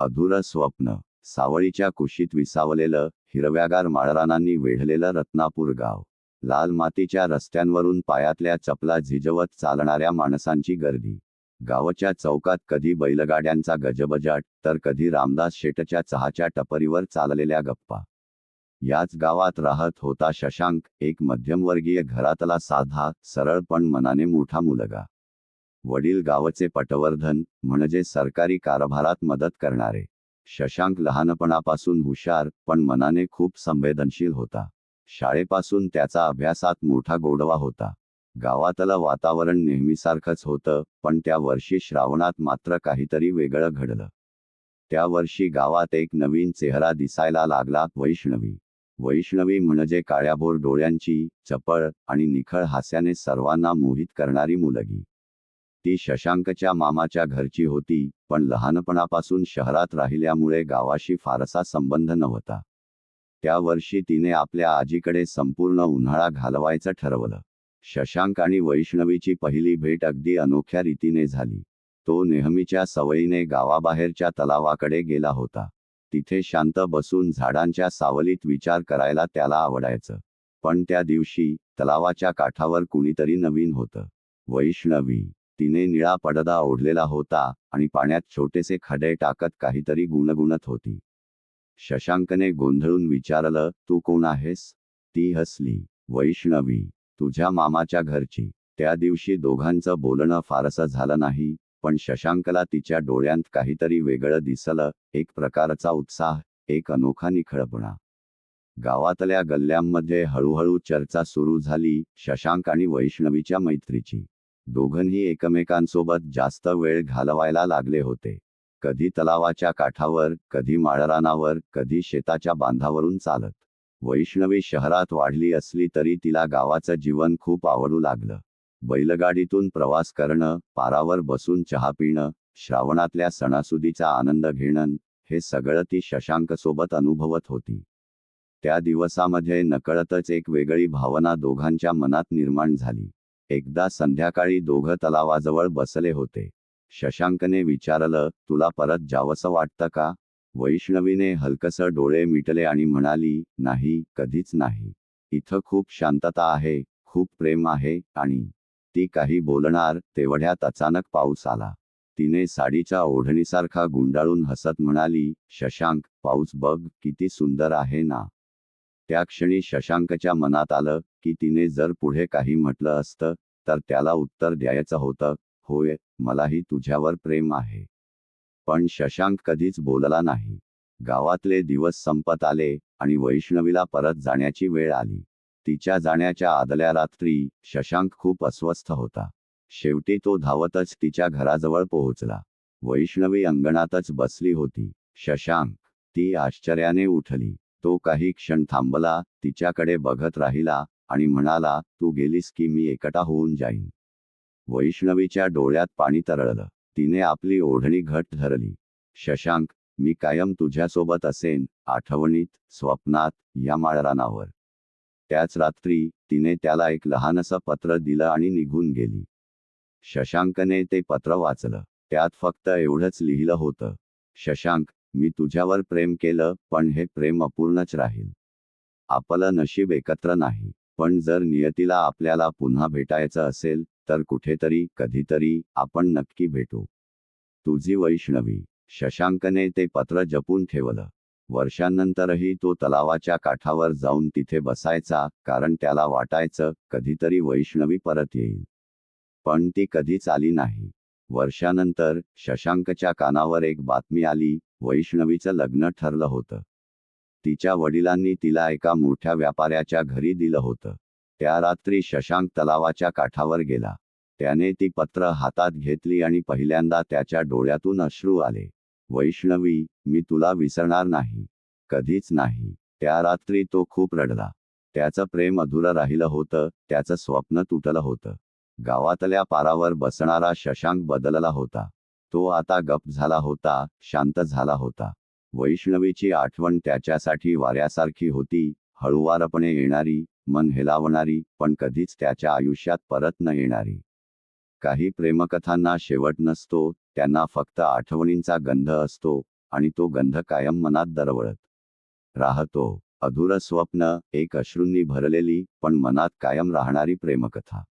अधुरं स्वप्न. सावळीच्या कुशीत विसावलेलं हिरव्यागार माळरानांनी वेढलेलं रत्नापूर गाव. लाल मातीच्या रस्त्यांवरून पायातल्या चपला झिजवत चालणाऱ्या माणसांची गर्दी. गावाच्या चौकात कधी बैलगाड्यांचा गजबजाट तर कधी रामदास शेटच्या चहाच्या टपरीवर चाललेल्या गप्पा. याच गावात राहत होता शशांक एक मध्यमवर्गीय घरातला साधा सरळ पण मनाने मोठा मुलगा. वडील गावाचे पटवर्धन म्हणजे सरकारी कारभारात मदत करणारे. शशांक लहानपणापासून हुशार पण मनाने खूप संवेदनशील होता. शाळेपासून त्याचा अभ्यासात मोठा गोडवा होता. गावातलं वातावरण नेहमीसारखंच होतं पण त्या वर्षी श्रावणात मात्र काहीतरी वेगळं घडलं. त्या वर्षी गावात एक नवीन चेहरा दिसायला लागला वैष्णवी. वैष्णवी म्हणजे काळ्याभोर डोळ्यांची चपळ आणि निखळ हास्याने सर्वांना मोहित करणारी मुलगी. ती शशांकच्या मामाच्या घरची होती पण लहानपणापासून शहरात राहिल्यामुळे गावाशी फारसा संबंध नव्हता. त्या वर्षी तिने आपल्या आजीकडे संपूर्ण उन्हाळा घालवायचं ठरवलं. शशांक आणि वैष्णवीची पहिली भेट अगदी अनोख्या रीतीने झाली. तो नेहमीच्या सवयीने गावाबाहेरच्या तलावाकडे गेला होता. तिथे शांत बसून झाडांच्या सावलीत विचार करायला त्याला आवडायचं. पण त्या दिवशी तलावाच्या काठावर कुणीतरी नवीन होतं. वैष्णवी तिने निळा पडदा ओढलेला होता आणि पाण्यात छोटेसे खडे टाकत काहीतरी गुणगुणत होती. शशांकने गोंधळून विचारलं तू कोण आहेस? ती हसली. वैष्णवी. तुझ्या मामाच्या घरची. त्या दिवशी दोघांचं बोलणं फारसं झालं नाही पण शशांकला तिच्या डोळ्यांत काहीतरी वेगळं दिसलं एक प्रकारचा उत्साह एक अनोखा निखळपणा. गावातल्या गल्ल्यांमध्ये हळूहळू चर्चा सुरू झाली शशांक आणि वैष्णवीच्या मैत्रीची. दोघंही एकमेकांसोबत जास्त वेळ घालवायला लागले होते. कधी तलावाच्या काठावर कधी माळरानावर कधी शेताच्या बांधावरून चालत. वैष्णवी शहरात वाढली असली तरी तिला गावाचं जीवन खूप आवडू लागलं. बैलगाडीतून प्रवास करणं पारावर बसून चहा पिणं श्रावणातल्या सणासुदीचा आनंद घेणं हे सगळं ती शशांक सोबत अनुभवत होती. त्या दिवसामध्ये नकळतच एक वेगळी भावना दोघांच्या मनात निर्माण झाली. एकदा संध्याकाळी दोघं तलावाजवळ बसले होते. शशांकने विचारलं तुला परत जावंसं वाटतं का? वैष्णवीने हलकसं डोळे मिटले आणि म्हणाली नाही कधीच नाही. इथं खूप शांतता आहे खूप प्रेम आहे आणि ती काही बोलणार. तेवढ्यात अचानक पाऊस आला. तिने साडीच्या ओढणीसारखा गुंडाळून हसत म्हणाली शशांक पाऊस बघ किती सुंदर आहे ना. त्या क्षणी शशांकच्या मनात आलं की तिने जर पुढे काही म्हटलं असतं तर त्याला उत्तर द्यायचं होतं होय मलाही तुझ्यावर प्रेम आहे. पण शशांक कधीच बोलला नाही. गावातले दिवस संपत आले आणि वैष्णवीला परत जाण्याची वेळ आली. तिच्या जाण्याच्या आदल्या रात्री शशांक खूप अस्वस्थ होता. शेवटी तो धावतच तिच्या घराजवळ पोहोचला. वैष्णवी अंगणातच बसली होती. शशांक ती आश्चर्याने उठली. तो काही क्षण थांबला तिच्याकडे बघत राहिला आणि म्हणाला तू गेलीस की मी एकटा होऊन जाईन. वैष्णवीच्या डोळ्यात पाणी तरळलं. तिने आपली ओढणी घट धरली. शशांक मी कायम तुझ्यासोबत असेन आठवणीत स्वप्नात या माळरानावर. त्याच रात्री तिने त्याला एक लहानसं पत्र दिलं आणि निघून गेली. शशांकने ते पत्र वाचलं. त्यात फक्त एवढंच लिहिलं होतं. शशांक मी तुझ्यावर प्रेम केलं पण हे प्रेम अपूर्णच राहील. आपलं नशीब एकत्र नाही. पण जर नियतीला आपल्याला पुन्हा भेटायचं असेल तर कुठेतरी कधीतरी आपण नक्की भेटू. तुझी वैष्णवी शशांकने ते पत्र जपून ठेवलं. वर्षांनंतरही तो तलावाच्या काठावर जाऊन तिथे बसायचा कारण त्याला वाटायचं कधीतरी वैष्णवी परत येईल. पण ती कधीच आली नाही. वर्षानंतर शशांकच्या कानावर एक बातमी आली वैष्णवीचं लग्न ठरलं होतं. तिच्या वडिलांनी तिला एका मोठ्या व्यापाऱ्याच्या घरी दिलं होतं. त्या रात्री शशांक तलावाच्या काठावर गेला. त्याने ती पत्र हातात घेतली आणि पहिल्यांदा त्याच्या डोळ्यातून अश्रू आले. वैष्णवी मी तुला विसरणार नाही. कधीच नाही. त्या रात्री तो खूप रडला. त्याचं प्रेम अधुरं राहिलं होतं त्याचं स्वप्न तुटलं होतं. गावातल्या पारावर बसणारा शशांक बदलला होता. तो आता गप झाला होता शांत झाला होता. वैष्णवीची आठवण त्याच्यासाठी वाऱ्यासारखी होती. हळुवारपणे येणारी मन हेलावणारी पण कधीच त्याच्या आयुष्यात परत न येणारी. काही प्रेमकथांना शेवट नसतो त्यांना फक्त आठवणींचा गंध असतो आणि तो गंध कायम मनात दरवळत. राहतो. अधुरं स्वप्न एक अश्रूंनी भरलेली पण मनात कायम राहणारी प्रेमकथा.